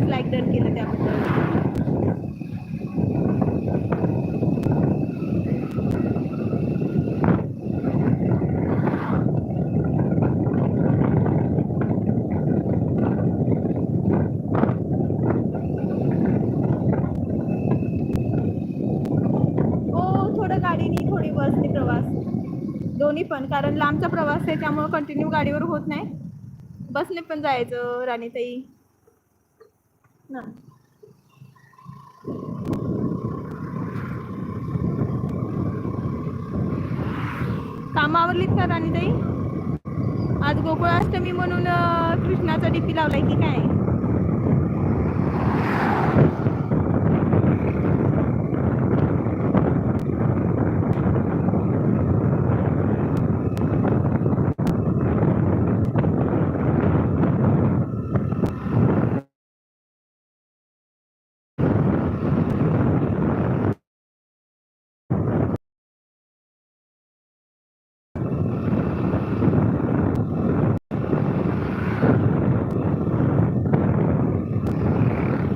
धन्यवाद like done केलं त्याबद्दल. हो थोडं गाडीने थोडी बसने प्रवास. दोन्ही पण कारण लांबचा प्रवास आहे त्यामुळं कंटिन्यू गाडीवर होत नाही. बसने पण जायचं राणीताई. ना कामावरलीत का राणीताई? आज गोकुळाष्टमी म्हणून कृष्णाचा डीपी लावलाय की काय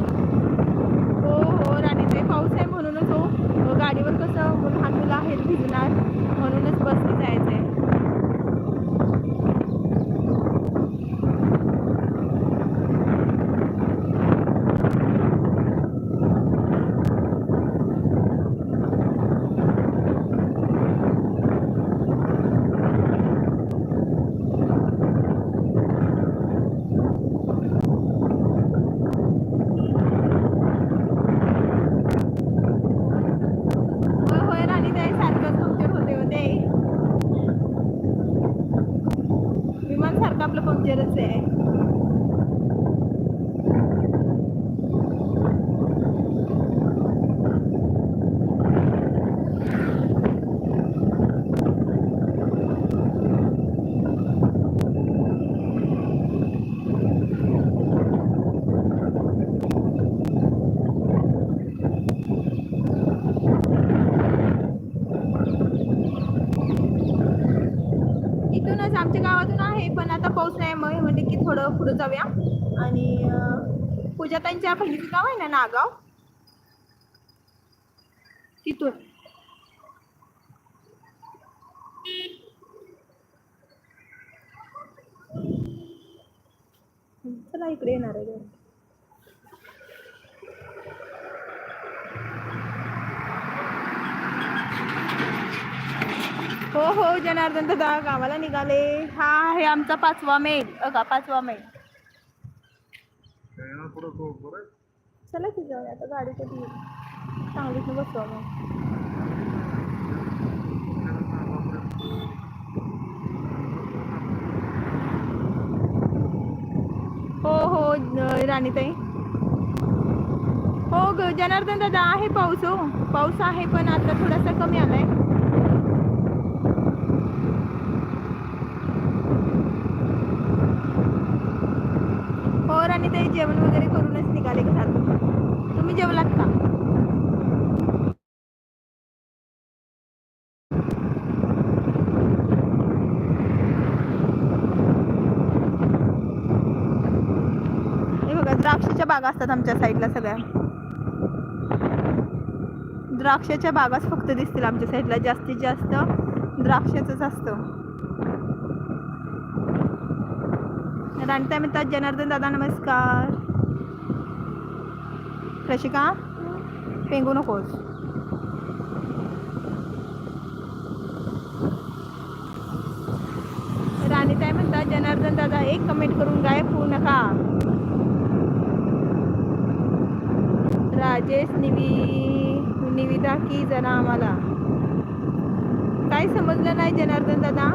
हो हो राणीताई पाऊस आहे म्हणूनच हो अं, गाडीवर कसं लहान मुलं आहेत भिजणार म्हणूनच बसने जायचं आहे होय होय राणीताई सारखंच पंक्चर होते होते विमान सारखं आपलं पंक्चरच आहे इथूनच आमच्या गावातून आहे पण आता पाऊस नाही मग म्हणजे की थोडं पुढे जाऊया. आणि पूजा पूजाताईंच्या बहिणीचं गाव आहे ना नागाव? तिथून. चला इकडे येणार आहे. हो हो जनार्दन दादा गावाला निघाले. हा आहे आमचा पाचवा मेल. अगा पाचवा मेल. चला की जाऊया. आता गाडी कधी येईल? सांगलीत बसवा मग. हो हो राणीताई. हो ग जनार्दन दादा आहे पाऊस हो. पाऊस आहे पण आता थोडासा कमी आलाय. हो जेवण वगैरे करूनच निघाले घरात. तुम्ही जेवलात का? हे बघा द्राक्षाच्या बागा असतात आमच्या साईडला सगळ्या. द्राक्षाच्या बागाच फक्त दिसतील आमच्या साईडला. जास्तीत जास्त द्राक्षाचंच असतं. राणीताई म्हणतात जनार्दन दादा नमस्कार. रशिका पेंगू नकोस. राणीताई म्हणतात जनार्दन दादा एक कमेंट करून गायब होऊ नका. राजेश निवी निविदा की जरा आम्हाला. काय समजलं नाही जनार्दन दादा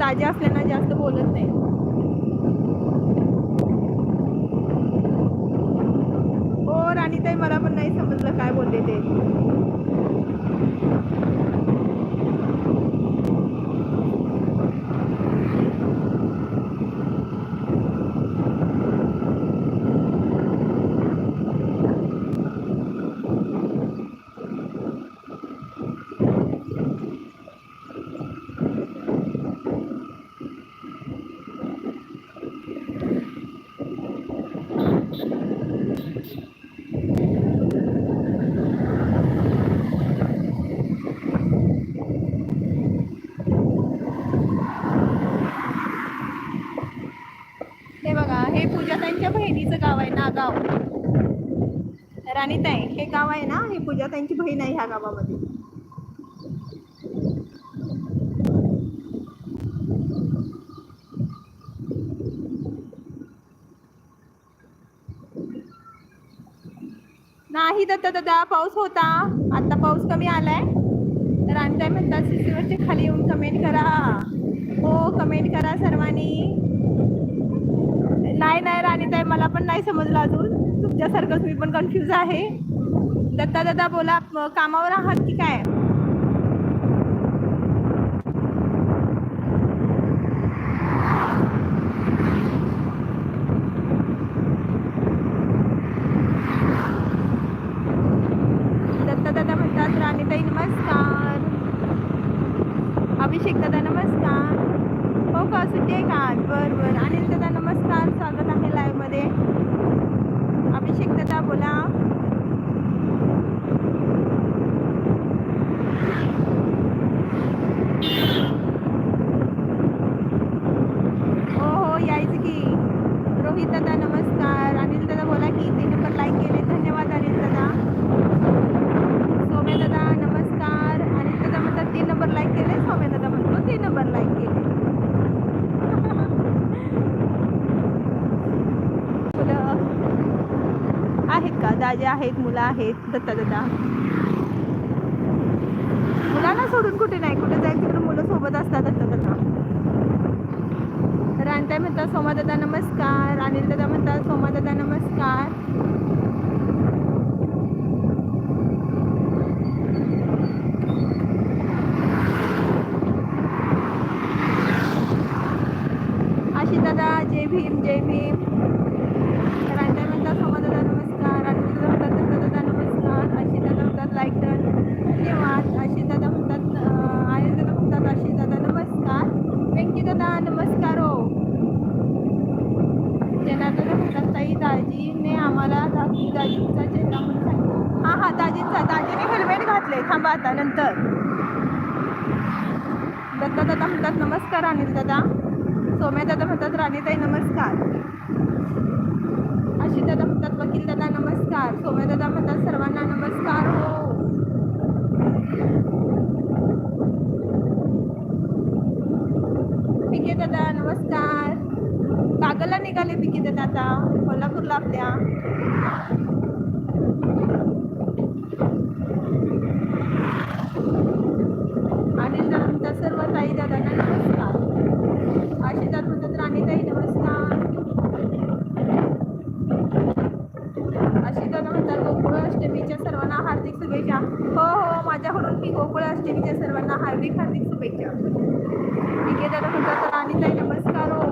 दाजी असल्यानं जास्त बोलत नाही हो राणीताई मला पण नाही समजलं काय बोलले ते हे बघा हे पूजाताईंच्या बहिणीचं गाव आहे नागाव राणीताई गाव आहे ना ही पूजा त्यांची बहीण आहे ह्या गावामध्ये. नाही दत्ता दादा पाऊस होता. आता पाऊस कमी आलाय. तर राणीताई म्हणतात सीसीवरचे खाली येऊन कमेंट करा. हो कमेंट करा सर्वांनी. नाही नाही राणीताई मला पण नाही समजलं अजून. तुमच्यासारखंच मी पण कन्फ्यूज आहे. दत्ता दादा बोला कामावर आहात की काय दत्ता दादा म्हणतात राणीताई नमस्कार अभिषेक दादा नमस्कार हो का सुट्टी आहे का आज बरं बरं अनिल दादा नमस्कार स्वागत आहे लाईव्हमध्ये अभिषेक दादा बोला हो हो यायचं की रोहित दादा नमस्कार अनिल दादा बोला की तीन नंबर लाईक केले धन्यवाद अनिल दादा सौम्या दादा नमस्कार अनिल दादा म्हणतात तीन नंबर लाईक केले सौम्या दादा म्हणतो तीन नंबर लाईक केले मुलं आहेत का दाजे आहेत मुलं आहेत दत्ता दादा मुलांना सोडून कुठे नाही कुठे जाईल तिकडे मुलं सोबत असतात दत्ता दादा राणताई म्हणतात सोमा दादा नमस्कार अनिल दादा म्हणतात सोमा दादा नमस्कार आशिष दादा जय भीम जय भीम राणताई म्हणतात सोमा दादा नमस्कार अनिल दादा म्हणतात दत्ता दादा नमस्कार आशिष दादा म्हणतात लाईक डन धन्यवाद आशिष दादा म्हणतात अं, अनिल दादा म्हणतात आशिष दादा नमस्कार व्यंकी दादा नमस्कार हो जनार्दन म्हणतात ताई दाजीने आम्हाला दाजी दाजींचा चेहरा म्हणून सांगितलं हां हां दाजींचा दाजीने हेल्मेट घातले थांबा आता नंतर दत्ता दादा म्हणतात नमस्कार अनिल दादा सौम्या दादा म्हणतात राणीताई नमस्कार. आशिष दादा म्हणतात वकील दादा नमस्कार. सौम्या दादा म्हणतात सर्वांना नमस्कार हो पिके दादा नमस्कार कागलला निघाले पिके दादा आता कोल्हापूरला आपल्या अनिल दादा म्हणतात सर्व ताई दादांना नमस्कार आशिष दादा म्हणतात राणीताई नमस्कार आशिष दादा म्हणतात गोकुळ अष्टमीच्या सर्वांना हार्दिक शुभेच्छा हो हो माझ्याकडून मी गोकुळ अष्टमीच्या सर्वांना हार्दिक हार्दिक शुभेच्छा ठीक आहे दादा म्हणतात राणीताई नमस्कार हो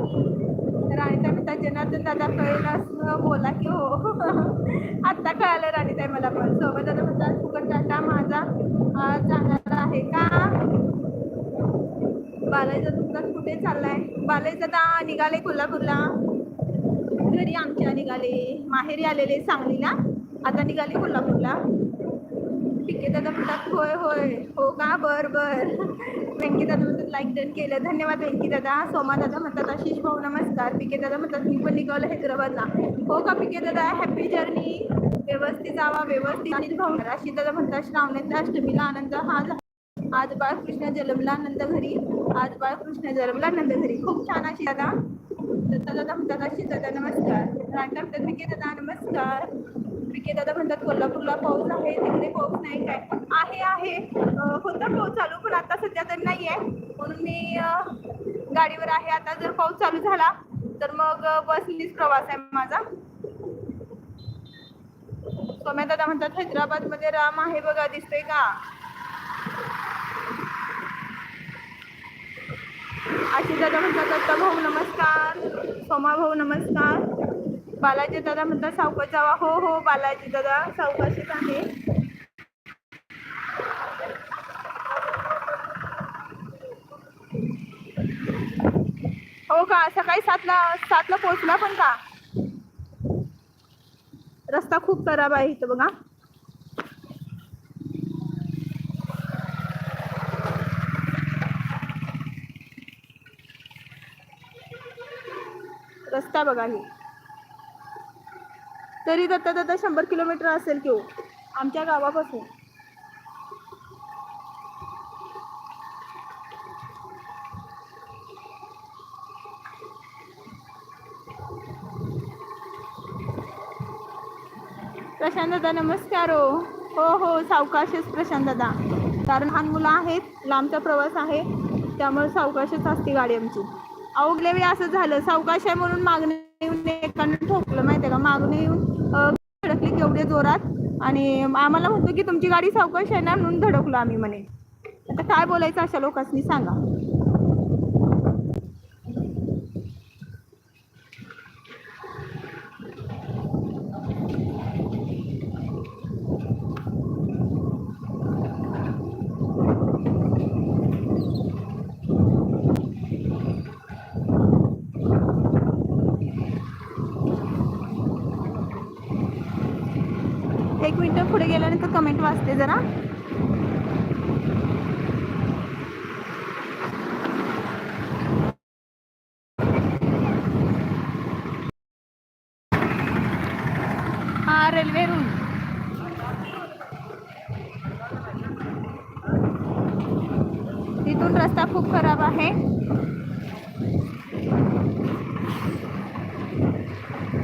राणीताई म्हणतात जनार्दन दादा कळेल बोला की हो. आत्ता कळालं राणीताई मला पण. सोबत दादा म्हणतात फुकट टाटा माझा जाणार आहे का? बालाजी तुमचा कुठे चाललाय? बालाजी दादा निघाले कोल्हापूरला. घरी आमच्या निघाले. माहेरी आलेले सांगलीला. आता निघाले कोल्हापूरला. ठीक आहे दादा म्हणतात होय होय. हो का? बर बर. व्यंकी दादा म्हणतात लाईक डन केलं. धन्यवाद व्यंकी दादा सोमा दादा म्हणतात आशिष भाऊ नमस्कार. पिके दादा म्हणतात मी पण निघालं हैदराबादला. हो का पिके दादा हॅपी जर्नी व्यवस्थित जावा व्यवस्थित. आणि भाऊ राशी दादा म्हणतात श्रावणातल्या अष्टमीला आनंद हा झाला. आज बाळकृष्ण जन्मला नंद घरी. आज बाळकृष्ण जन्मला नंद घरी. खूप छान अशी दादा दत्ता दादा म्हणतात अशी दादा नमस्कार. रांडा म्हणतात दादा नमस्कार. विके दादा म्हणतात कोल्हापूरला पाऊस आहे तिकडे पाऊस नाही काय. आहे आहे. होता पाऊस चालू पण आता सध्या तर नाही आहे. म्हणून मी गाडीवर आहे. आता जर पाऊस चालू झाला तर मग बसनीच प्रवास आहे माझा. सोम्या दादा म्हणतात हैदराबादमध्ये राम आहे बघा दिसतोय का? आशिष दादा म्हणतात दत्ता भाऊ नमस्कार. सोमा भाऊ नमस्कार. बालाजी दादा म्हणतात सावकाश जावा. हो हो बालाजी दादा सावकाशीच आहे. हो का? सकाळी सातला सातला पोहोचला पण का? रस्ता खूप खराब आहे इथं बघा. रस्ता बघा हे. तरी दत्ता दत्ता शंभर किलोमीटर असेल किंवा हो, आमच्या गावापासून. प्रशांत दादा नमस्कार हो. हो हो सावकाशच प्रशांत दादा. कारण लहान मुलं आहेत लांबचा प्रवास आहे त्यामुळे सावकाशच असते गाडी आमची. अवघल्या वेळी असं झालं सावकाश आहे म्हणून मागणी येऊन एकानं ठोकलं माहितीये का? मागून येऊन धडकली केवढे जोरात. आणि आम्हाला म्हणतो की तुमची गाडी सावकाश आहे ना? म्हणून धडकलो आम्ही म्हणे. आता काय बोलायचं अशा लोकांनी सांगा. गेल्यानंतर वाजते जरा. हा रेल्वे रूम तिथून रस्ता खूप खराब आहे.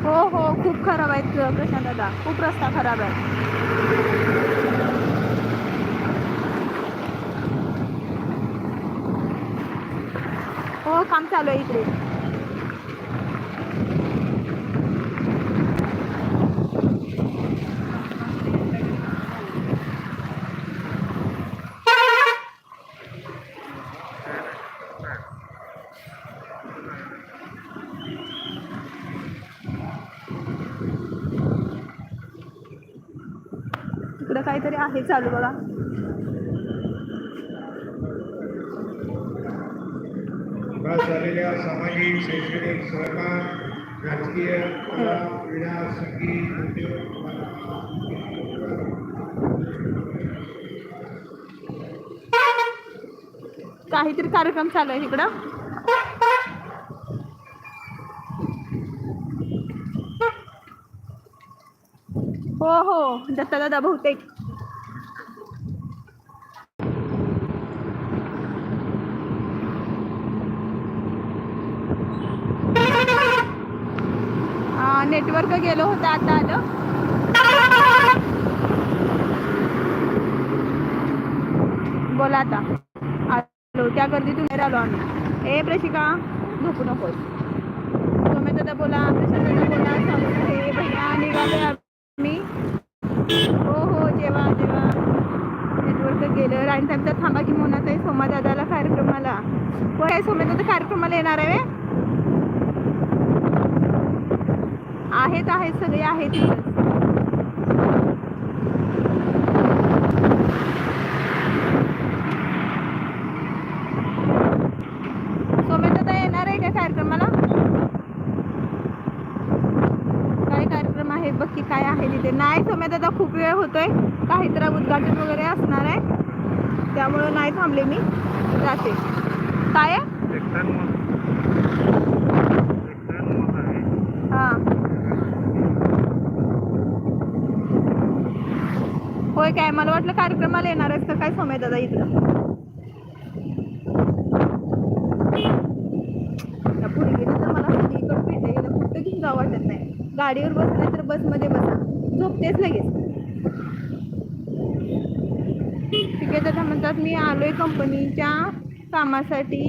हो हो खूप खराब आहेत प्रशांत दादा. खूप रस्ता खराब आहे हो काम चालू आहे इकडे. इकडं काहीतरी आहे चालू बघा. सहकार राजकीय कला क्रीडा संगीत उद्योग काहीतरी कार्यक्रम चालू आहे इकडं. हो हो दत्ता दादा बहुतेक. वर्ग गेलो होतं आता आलं? बोला आता. आलो. त्या गर्दीतून बाहेर आलो आम्ही. ए प्रशिका झोपू नकोस. तुम्ही दादा बोला प्रशांत बोला सांगून भैया निघाले आम्ही. हो हो जेवा जेव्हा नेटवर्क गेलं. राणी साहेबचा थांबा की मोनात आहे सोमा दादाला कार्यक्रमाला. हो आहे दादा कार्यक्रमाला येणार आहे आहेत आहेत सगळे आहेत इथंच. सोम्या दादा येणार आहे का कार्यक्रमाला काय कार्यक्रम आहे बघ की काय आहे तिथे नाही सोम्या दादा खूप वेळ होतोय काहीतरी उद्घाटन वगैरे असणार आहे त्यामुळं नाही थांबले मी जाते काय आहे हा होय आपल्या कार्यक्रमाला येणार आहेस का? काय सोम्या दादा इथं तर मला वाटत नाही. गाडीवर बसला तर बसमध्ये बसा. झोपतेच लगेच. ठीक आहे दादा म्हणतात मी आलोय कंपनीच्या कामासाठी.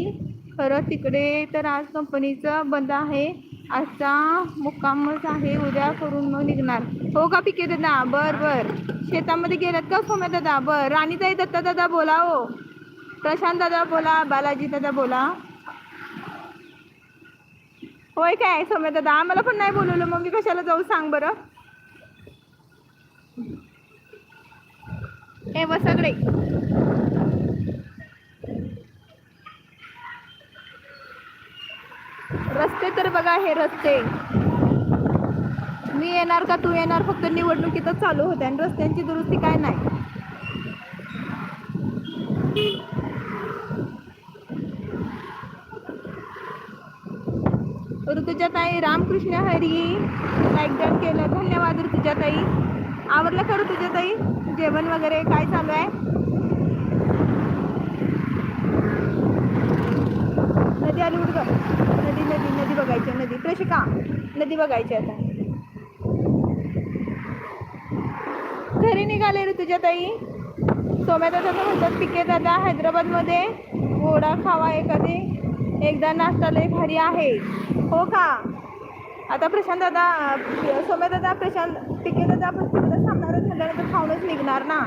खरं तिकडे तर आज कंपनीचं बंद आहे. आजचा मुक्कामच आहे उद्या करून मग निघणार. हो का पिके दादा बर बर. शेतामध्ये गेलात का सोम्या दादा? बर. राणीताई दत्ता दादा बोला हो. प्रशांत दादा बोला बालाजी दादा बोला. होय काय सोम्या दादा? आम्हाला पण नाही बोलवलं. मग मी कशाला जाऊ सांग बरं. हे व सगळे. रस्ते तर बघा हे रस्ते. मी येणार का तू येणार? फक्त निवडणुकीतच चालू होते आणि रस्त्यांची दुरुस्ती काय नाही. ऋतुजाताई रामकृष्ण हरी लाईक डन केलं. धन्यवाद ऋतुजाताई. आवडलं का ऋतुजाताई? जेवण वगैरे काय चालू आहे? नदी आली उठ नदी नदी नदी बघायची आहे, नदी. प्रशिका नदी बघायची आता. घरी निघाले रे तुझ्या सोम्या दादा म्हणतात पिके दादा हैदराबादमध्ये गोडा खावा एखादी. एकदा नाश्ता लय भारी आहे. हो का? आता प्रशांत दादा सोम्या दादा प्रशांत पिके दादा आपण तिकडं थांबणारच झाल्यानंतर खाऊनच निघणार ना?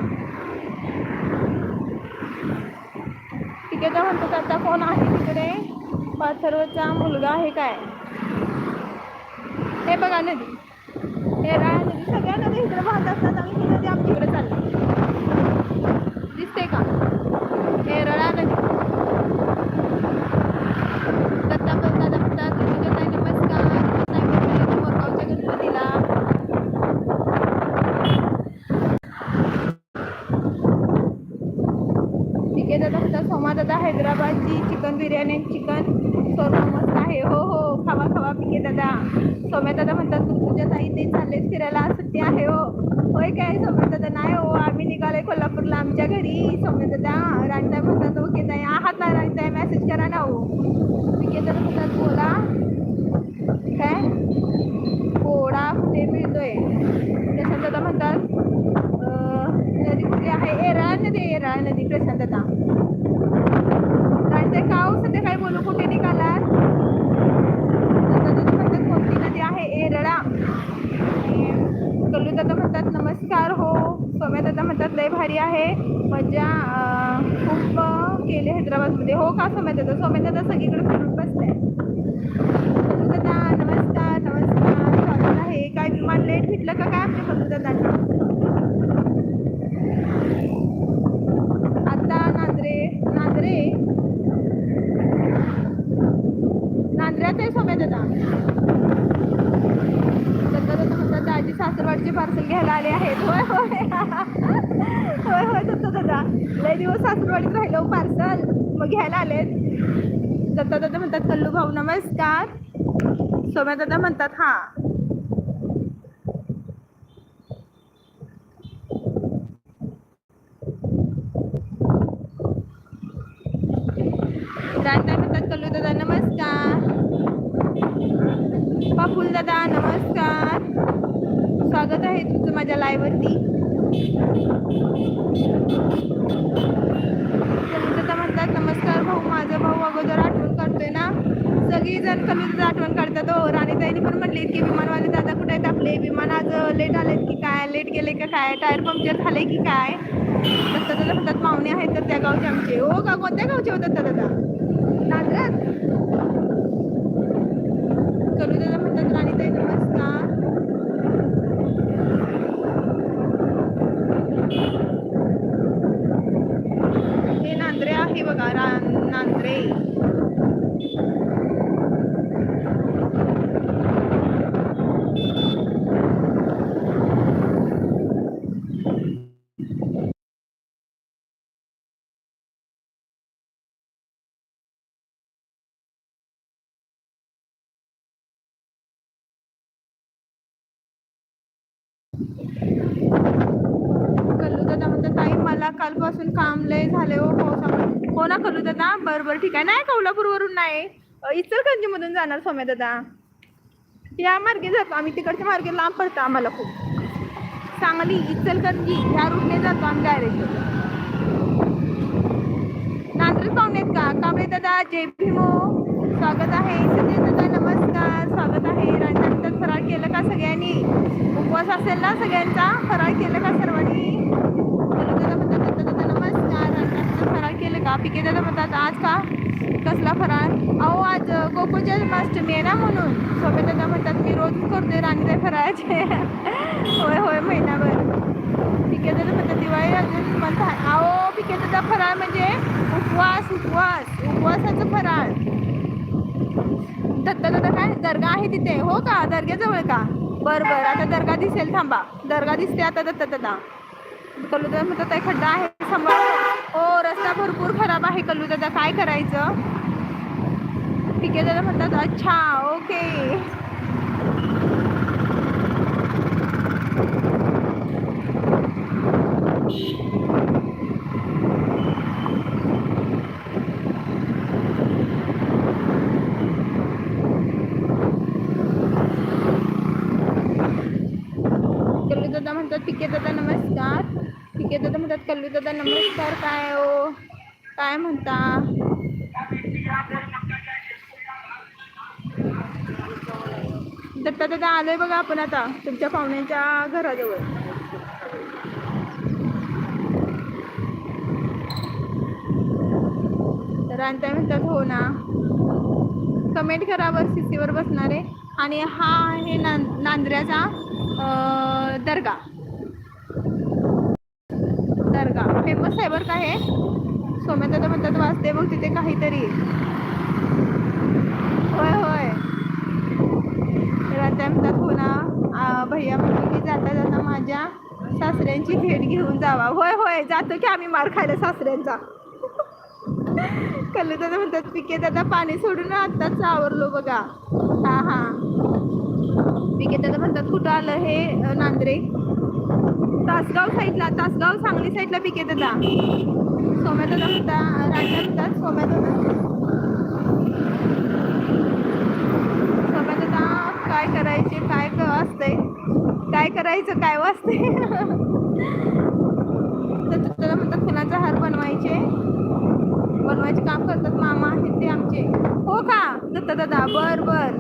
पिकेचा म्हणतात आता कोण आहे तिकडे? पाथर्वचा मुलगा आहे काय? हे बघा नदी. हे राळ नदी. सगळ्या नदी इकडे वाहत असतात आणि ही नदी आमच्याकडे चालली दिसते का हे रळा नदी दत्ता पण दादा म्हणतात तुझ्या ताई नमस्कार ताई म्हणते मोरगावच्या गणपतीला ठीक आहे दादा म्हणतात सोमा दादा हैदराबादची चिकन बिर्याणी चिकन शोरमा मस्त आहे हो हो खावा खावा पिके दादा सोम्या दादा म्हणतात तुझ्या ताई ते चालले फिरायला आज सुट्टी आहे हो होय काय सोम्या दादा नाही हो आम्ही निघालोय कोल्हापूरला आमच्या घरी सोम्या दादा राणीताई म्हणतात ओके ताई आहात ना राणीताई मेसेज करा ना हो पिके दादा म्हणतात बोला काय पोळा कुठे मिळतोय प्रशांत दादा म्हणतात अं, नदी कुठली आहे एराळ नदी आहे, एराळ नदी प्रशांत दादा राणीताई का हो सध्या काय बोलू कुठे निघालात दादा दादा म्हणतात कोणती नदी आहे एरळा कल्लू दादा म्हणतात नमस्कार हो सौम्या दादा म्हणतात लय भारी आहे. मजा खूप केली हैदराबादमध्ये. हो का सौम्या दादा? सौम्या दादा सगळीकडे फिरून बसलाय दादा नमस्कार नमस्कार. स्वागत आहे. काय विमान लेट भेटलं का काय आमच्या कल्लू दादांना आता नांद्रे नांद्रे नांद्र्यात आहे सौम्या दादा दत्ता दत्ता म्हणतात दाजी सासरवाडचे पार्सल घ्यायला आले आहेत होय होय होय होय दत्ता दादा लय दिवस सासरवाडीत राहिलो पार्सल मग घ्यायला आलेत. दत्ता दादा म्हणतात कल्लू भाऊ नमस्कार. सोम्या दादा म्हणतात हा. म्हणतात कल्लू दादा नमस्कार. पापुल दादा नमस्कार. स्वागत आहे तुमचं माझ्या लाईव्ह वरती. दादा नमस्कार भाऊ माझा भाऊ अगोदर आठवण करतोय ना? सगळी जण कमी आठवण काढतात हो. राणीताईने पण म्हणले की विमानवाले दादा कुठे आहेत आपले? विमान आज लेट आलेत की काय? लेट गेले का काय? टायर पंक्चर झाले की काय? दत्ता दादा म्हणतात पाहुणे आहेत तर त्या गावचे आमचे. हो का? कोणत्या गावचे होतात दत्ता दादा नांद्रात करू दादा म्हणतात राणीताई नमस्कार हे नांद्रे आहे बघा रा नांद्रे कल्लू दादा म्हणतात ताई मला कालपासून काम लय झाले हो पावसामुळे. हो ना कल्लू दादा? बरं बरं ठीक आहे. नाही कोल्हापूरवरून नाही. अ, इचलकरंजीमधून जाणार सौम्या दादा. या मार्गे जातो आम्ही. तिकडच्या मार्गे लांब पडतं आम्हाला खूप. सांगली इचलकरंजी ह्या रूटने जातो आम्ही डायरेक्ट नांद्रेत पाहुणे का? कांबळे दादा जय भीमो. स्वागत आहे. संजय दादा नमस्कार. स्वागत आहे. राणीताई फराळ केलं का सगळ्यांनी? उपवास असेल ना सगळ्यांचा? फराळ केलं का सर्वांनी? कलू दादा दादा नमस्कार राणीताई म्हणतात फराळ केलं का पिके दादा म्हणतात आज का? कसला फराळ अहो आज गोकुळ जन्माष्टमी आहे ना म्हणून. सोबत दादा म्हणतात मी रोज करते राणीताई फराळाचे होय होय महिनाभर. पिके दादा म्हणतात दिवाळी अजून म्हणता अहो पिके दादा फराळ म्हणजे उपवास उपवास. उपवासाचं फराळ दत्त दादा काय? दर्गा आहे तिथे. हो का? दर्ग्याजवळ का? बरं बरं. आता दर्गा दिसेल थांबा. दर्गा दिसते आता दत्त दादा कल्लू दादा म्हणतात "ताई, खड्डा आहे सांभाळ. हो रस्ता भरपूर खराब आहे कल्लू दादा काय करायचं? पिके दादा म्हणतात अच्छा ओके. कल्लू दादा म्हणतात पिके दादा नमस्कार. पिके दादा म्हणतात कल्लू दादा नमस्कार काय हो? काय म्हणता? दत्ता दादा आलोय बघा आपण आता तुमच्या पाहुण्यांच्या घराजवळ. तर म्हणतात हो ना. कमेंट करा बस सीसीवर बसणार. आहे आणि हा आहे नां नांदऱ्याचा दर्गा. दर्गा. फेमस आहे बरं का हे? सोम्या म्हणतात वाचते बघ तिथे काहीतरी. होय होय. तर म्हणतात हो ना भैया म्हणतो की जाता जाता माझ्या सासऱ्यांची भेट घेऊन जावा. होय होय जातो की आम्ही मार खायला सासऱ्यांचा. कल्लू दादा म्हणतात पिके दादा पाणी सोडून आत्ताच आवरलो बघा. हा हा. पिके दादा म्हणतात कुठं आलं हे नांद्रे? तासगाव साईडला तासगाव सांगली साईडला पिके दादा सोम्या दादा म्हणता राजा म्हणतात सोम्या दादा सोम्या दादा काय करायचे काय क असतंय? काय करायचं काय वाचते तर त्याला म्हणतात फुलाचा हार बनवायचे. बनवायचे काम करतात मामा आहेत ते आमचे. हो का? दत्ता दादा बर बर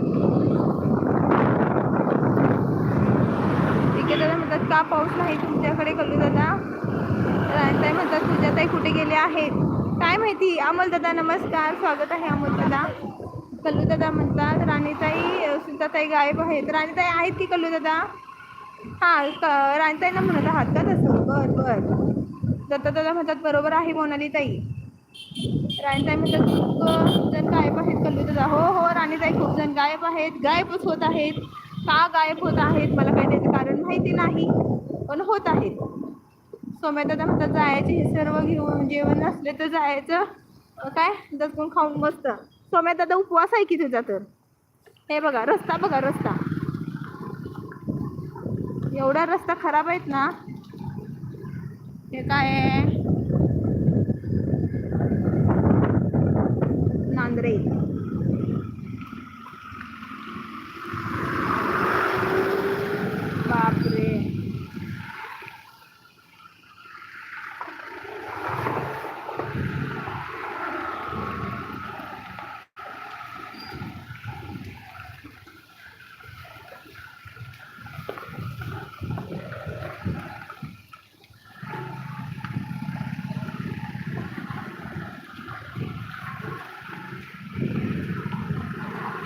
ठीक आहे दादा म्हणतात का पाऊस नाही तुमच्याकडे कल्लू दादा? राणताई म्हणतात पूजाताई कुठे गेले आहेत? काय माहिती? अमोल दादा नमस्कार. स्वागत आहे अमोल दादा. कल्लू दादा म्हणतात राणीताई अ, गायब आहेत. राणीताई आहेत की कल्लू दादा? हां क राणीताईला म्हणत आहात का तसं? बर बर. दत्ता दादा म्हणतात बरोबर आहे मोनाली ताई राणीताई म्हणतात खूप जण गायब आहेत कल्लू दादा. हो हो राणीताई खूप जण गायब आहेत. गायबच होत आहेत. का गायब होत आहेत? मला काही माहिती नाही पण होत आहेत. सोम्या दादा म्हणतात जायचे हे सर्व घेऊन जेवण नसले तर जायचं. काय? दचकून खाऊन मस्त सोम्या दादा उपवास आहे की तुझा तर? हे बघा रस्ता बघा रस्ता. एवढा रस्ता खराब आहेत ना हे काय? नांदरे बापरे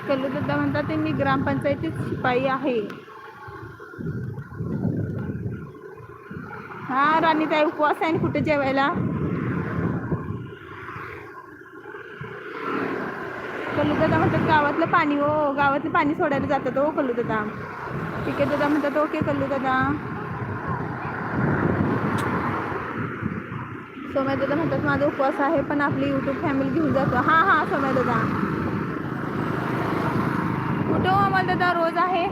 कल्लू दादा म्हणतात ते मी ग्रामपंचायतीत शिपाई आहे. हा राणीताई उपवास आहे कुठे जेवायला? कल्लू दादा म्हणतात गावातलं पाणी हो गावातलं पाणी सोडायला जातात हो कल्लू दादा ठीक आहे दादा म्हणतात ओके कल्लू दादा सोम्या दादा म्हणतात माझा उपवास आहे पण आपली यूट्यूब फॅमिली घेऊन जातो. हां हां सोम्या दादा. फोटो आम्हाला दादा रोज आहे.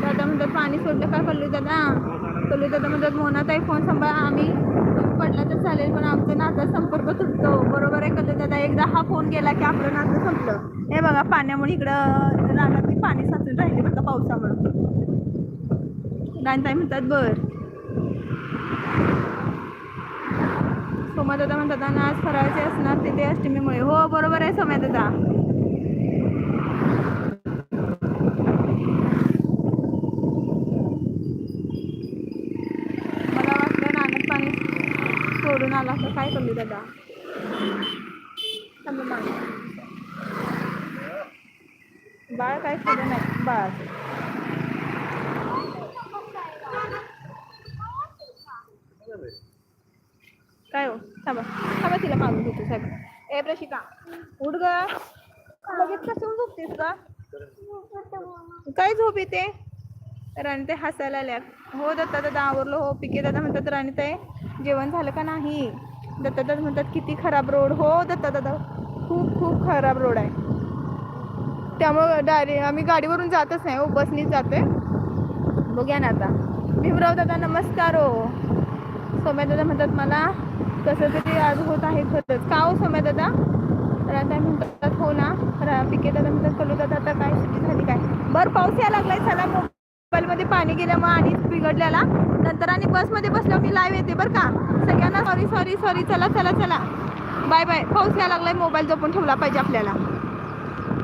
दादा म्हणतात पाणी सोडलं का कल्लू दादा? कल्लू दादा म्हणतात मोनात आहे फोन सांभाळा. आम्ही पडला तर चालेल पण आमचं नाता संपर्क तुटतो. बरोबर आहे कल्लू दादा? एकदा हा फोन गेला की आपलं नातं संपलं. हे बघा पाण्यामुळे इकडं रानातली पाणी साचून राहिले बघा पावसामुळे. रानताई म्हणतात बरं. सोमा दादा म्हणतात आणि आज फराळचे असणार तिथे अष्टमीमुळे. हो बरोबर आहे सोम्या दादा मला वाटलं नानक पाणी सोडून आला तर काय करू दादा? बाळ. काय केलं नाही. बाळाचं काय हो? थांबा. थांबा तिला मागून घेतो साहेब. ए प्रशिका. उठ ग. लगेच कसं झोपतेस का काय झोप येते राणी हसायला आल्या हो दत्ता दादा आवरलो. हो पिके दादा म्हणतात राणी जेवण झालं का नाही? दत्ता दादा म्हणतात किती खराब रोड. हो दत्ता दादा खूप खूप खराब रोड आहे. त्यामुळं डायरे आम्ही गाडीवरून जातच नाही. हो बसनीच जातोय. बघ्या ना आता. भीमराव दादा नमस्कार हो. दादा म्हणतात मला कसं तरी आज होत आहे खरंच. का हो सोम्या दादा? राधा म्हणतात हो ना. रा पिके दादा म्हणतात कलू दादा आता काय सुट्टी झाली काय? बरं पाऊस यायला लागलाय चला मोबाईलमध्ये पाणी गेल्यामुळे आणि बिघडल्याला नंतर आणि बसमध्ये बसल्यावर मी लाईव्ह येते बरं का. सगळ्यांना सॉरी सॉरी सॉरी चला चला चला. बाय बाय पाऊस यायला लागलाय मोबाईल जपून ठेवला पाहिजे आपल्याला.